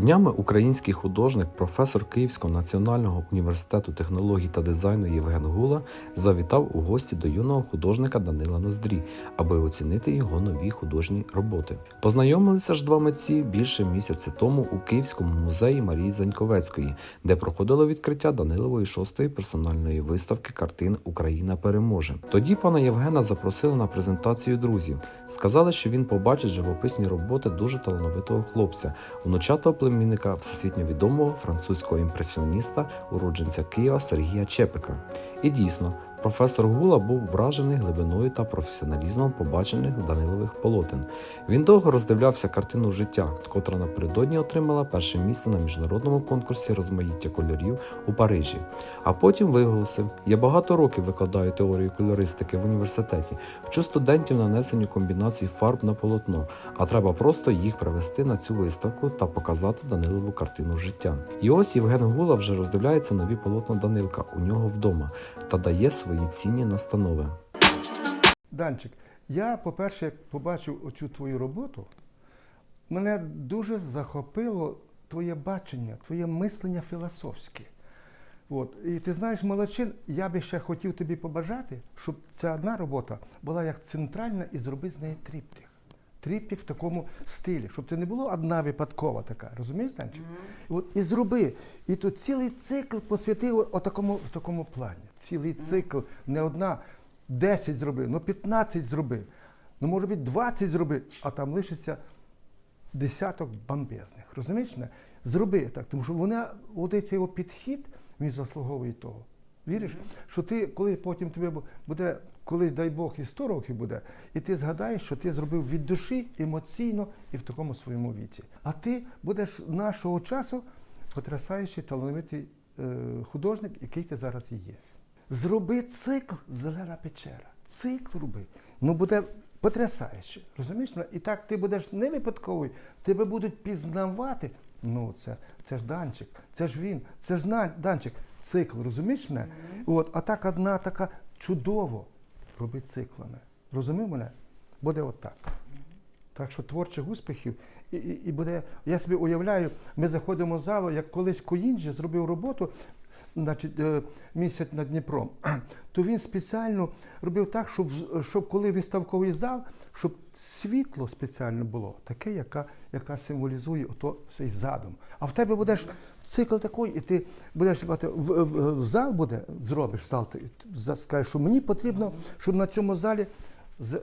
Днями український художник, професор Київського національного університету технологій та дизайну Євген Гула завітав у гості до юного художника Данила Ноздрі, аби оцінити його нові художні роботи. Познайомилися ж два митці більше місяця тому у Київському музеї Марії Заньковецької, де проходило відкриття Данилової шостої персональної виставки картин Україна переможе. Тоді пана Євгена запросили на презентацію друзів. Сказали, що він побачить живописні роботи дуже талановитого хлопця, внучатого племінника всесвітньо відомого французького імпресіоніста, уродженця Києва Сергія Чепика. І дійсно, професор Гула був вражений глибиною та професіоналізмом побачених Данилових полотен. Він довго роздивлявся картину життя, котра напередодні отримала перше місце на міжнародному конкурсі розмаїття кольорів у Парижі. А потім виголосив: Я багато років викладаю теорію кольористики в університеті, вчу студентів нанесенню комбінацій фарб на полотно, а треба просто їх привести на цю виставку та показати Данилову картину життя. І ось Євген Гула вже роздивляється нові полотна Данилка у нього вдома та дає свої цінні настанови. Данчик, я, по-перше, як побачив оцю твою роботу, мене дуже захопило твоє бачення, твоє мислення філософське. От. І ти знаєш, молодчин, я би ще хотів тобі побажати, щоб ця одна робота була як центральна і зроби з неї тріптих. Тріптих в такому стилі, щоб це не було одна випадкова така, розумієш, Данчик? І От, і зроби. І тут цілий цикл посвятив о такому, в такому плані. Цілий цикл, не одна, 10 зроби, ну 15 зроби, ну може бути 20 зроби, а там лишиться десяток бомбезних. Розумієш? мене? Зроби так, тому що вона, от цей його підхід, він заслуговує того. Віриш, що ти, коли потім тобі буде, колись, дай Бог, і 100 років буде, і ти згадаєш, що ти зробив від душі емоційно і в такому своєму віці. А ти будеш нашого часу потрясаючий талановитий е, художник, який ти зараз і є. Зроби цикл Зелена печера. Цикл роби. Ну буде потрясаюче. Розумієш? І так ти будеш не випадковий, тебе будуть пізнавати. Ну, це, це ж Данчик, це ж він, це ж Данчик. Цикл, розумієш мене? От, а так одна така чудово. Роби циклами. Розумів мене? Буде отак. Так що творчих успіхів. І, і, і буде, я собі уявляю, ми заходимо в залу, як колись Коїнджі зробив роботу, значить, е, місяць над Дніпром, то він спеціально робив так, щоб, щоб коли виставковий зал, щоб світло спеціально було, таке, яка, яка символізує ото цей задум. А в тебе будеш цикл такий, і ти будеш бачити, в, в, в зал буде, зробиш зал, ти скажеш, що мені потрібно, щоб на цьому залі з- е,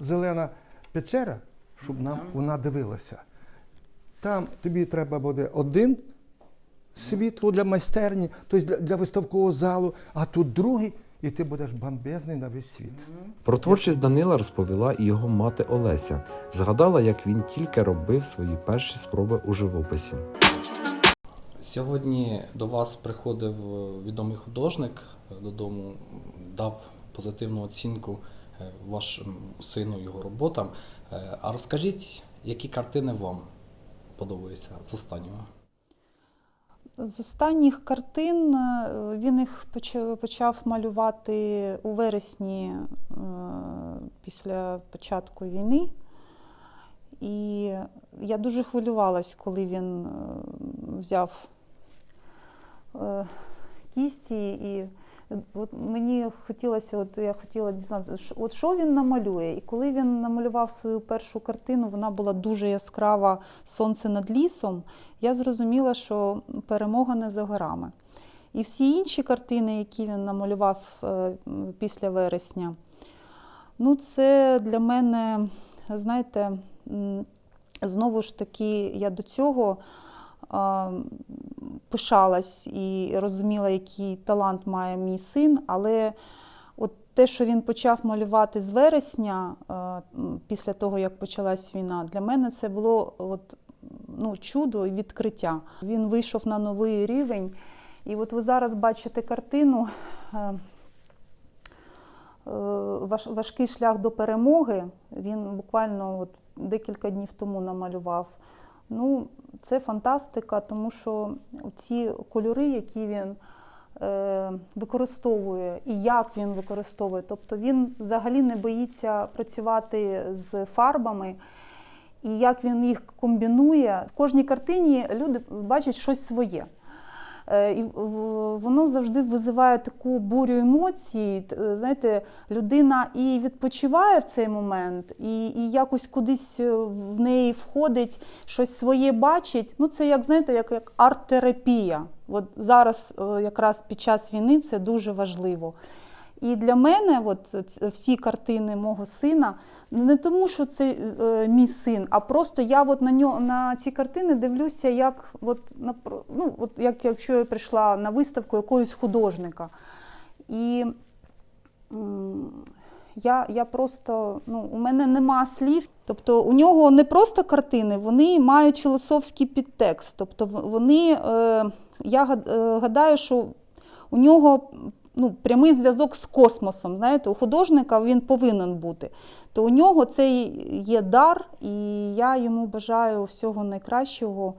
зелена печера, щоб нам вона дивилася. Там тобі треба буде один світло для майстерні, тобто для, для виставкового залу, а тут другий, і ти будеш бомбезний на весь світ. Про творчість Данила розповіла і його мати Олеся. Згадала, як він тільки робив свої перші спроби у живописі. Сьогодні до вас приходив е, відомий художник е, додому, дав позитивну оцінку е, вашому сину його роботам. А розкажіть, які картини вам подобаються з останнього? З останніх картин е, він їх почав малювати у вересні е, після початку війни. І я дуже хвилювалась, коли він е, взяв кісті, і от мені хотілося, от я хотіла дізнатися, от що він намалює. І коли він намалював свою першу картину, вона була дуже яскрава сонце над лісом. Я зрозуміла, що перемога не за горами. І всі інші картини, які він намалював е, після вересня, ну це для мене, знаєте, знову ж таки, я до цього пишалась і розуміла, який талант має мій син, але от те, що він почав малювати з вересня, е, після того, як почалась війна, для мене це було от, ну, чудо і відкриття. Він вийшов на новий рівень. І от ви зараз бачите картину. е, е, важ- важкий шлях до перемоги. Він буквально от декілька днів тому намалював. Ну, це фантастика, тому що ці кольори, які він е, використовує, і як він використовує, тобто він взагалі не боїться працювати з фарбами. і як він їх комбінує. В кожній картині люди бачать щось своє. Е, І воно завжди визиває таку бурю емоцій. Е, Знаєте, людина і відпочиває в цей момент, і, і якось кудись е, в неї входить, щось своє бачить. Ну, це як знаєте, як, як арт-терапія. От зараз, якраз під час війни, це дуже важливо. І для мене от, всі картини мого сина не тому, що це е, мій син, а просто я от на нього на ці картини дивлюся, як от, на, ну, от, як якщо я прийшла на виставку якогось художника. І я, я просто, ну, у мене нема слів. Тобто у нього не просто картини, вони мають філософський підтекст. Тобто вони, е, я е, гадаю, що у нього ну, прямий зв'язок з космосом. Знаєте, у художника він повинен бути. То у нього цей є дар, і я йому бажаю всього найкращого.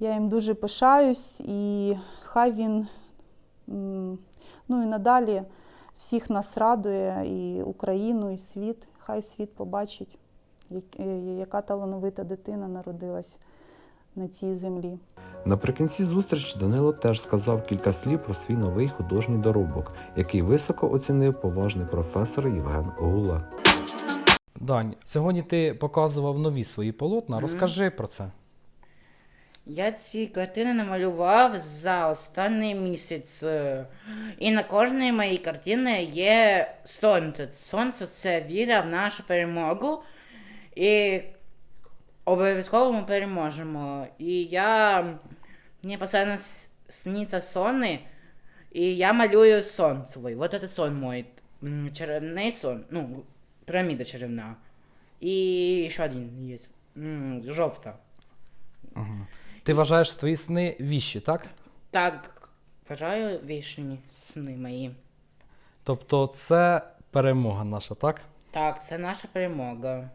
Я їм дуже пишаюсь, і хай він ну, і надалі всіх нас радує, і Україну, і світ. Хай світ побачить, е, яка талановита дитина народилась на цій землі. Наприкінці зустрічі Данило теж сказав кілька слів про свій новий художній доробок, який високо оцінив поважний професор Євген Гула. Дань, сьогодні ти показував нові свої полотна. Розкажи про це. Я ці картини намалював за останній місяць. е, І на кожній моїй картині є сонце. Сонце це віра в нашу перемогу. І обов'язково ми переможемо. І я. Мені постійно с- сниться сони, і я малюю сон свій. Вот это сон мой. Черевний сон. Ну, піраміда черевна. І ще один є. Жовта. Ага. Ти вважаєш твої сни віщі, так? Так, вважаю вішні сни мої. Тобто це перемога наша, так? Так, це наша перемога.